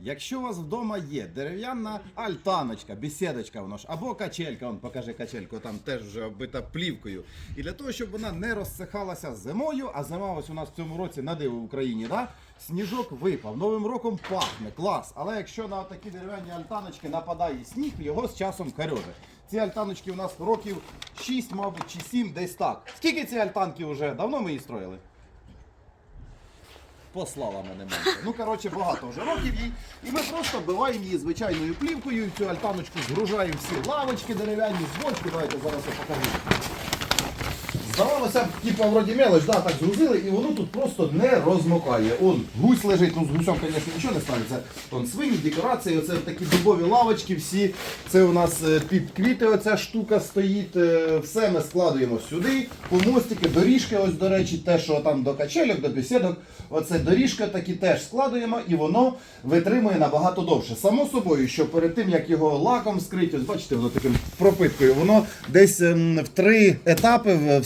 Якщо у вас вдома є дерев'яна альтаночка, бесідочка воно ж, або качелька, он покажи качельку, там теж вже оббита плівкою. І для того, щоб вона не розсихалася зимою, а зима ось у нас в цьому році на диво в Україні, да? сніжок випав, новим роком пахне, клас. Але якщо на такі дерев'яні альтаночки нападає сніг, його з часом корьоже. Ці альтаночки у нас років 6, мабуть, чи 7, десь так. Скільки ці альтанки вже? Давно ми її строїли? Послала мене мамка. Ну, коротше, багато вже років їй. І ми просто вбиваємо її звичайною плівкою, і цю альтаночку згружаємо всі лавочки дерев'яні, звочки. Давайте зараз я покажу. Здавалося, б, типу, вроді мелоч, да, так згрузили, і воно тут просто не розмокає. Он гусь лежить, ну з гусем, звісно, нічого не станеться. Он свині, декорації, оце такі дубові лавочки всі. Це у нас е, під квіти оця штука стоїть. е, Все ми складуємо сюди. Помостики, доріжки, ось, до речі, те, що там до качельок, до бесідок. Оце доріжка такі теж складуємо і воно витримує набагато довше. Само собою, що перед тим, як його лаком скрити, ось бачите, воно таким пропиткою, воно десь ем, в три етапи в-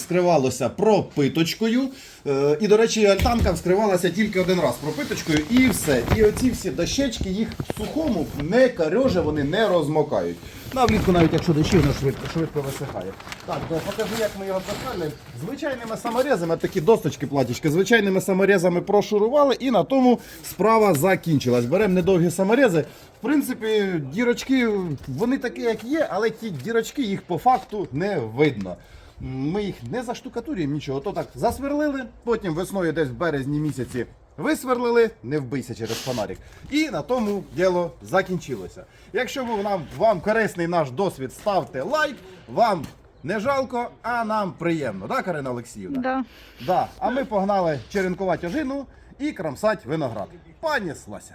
вскривалося пропиточкою. Е, І, до речі, альтанка вскривалася тільки один раз пропиточкою і все. І оці всі дощечки, їх в сухому не карьоже, вони не розмокають. На влітку, навіть якщо дощі, воно швидко, швидко висихає. Так, покажу, як ми його засальним. Звичайними саморезами, такі досточки платічки, звичайними саморезами прошурували і на тому справа закінчилась. Беремо недовгі саморези. В принципі, дірочки, вони такі, як є, але ті дірочки їх по факту не видно. Ми їх не заштукатурюємо нічого, то так засверлили, потім весною десь в березні місяці висверлили, не вбийся через фонарик. І на тому діло закінчилося. Якщо ви- нам, вам корисний наш досвід, ставте лайк, вам не жалко, а нам приємно, да, Карина Олексіївна? Да. Да. А ми погнали черенкувати ожину і кромсати виноград. Пані Слася.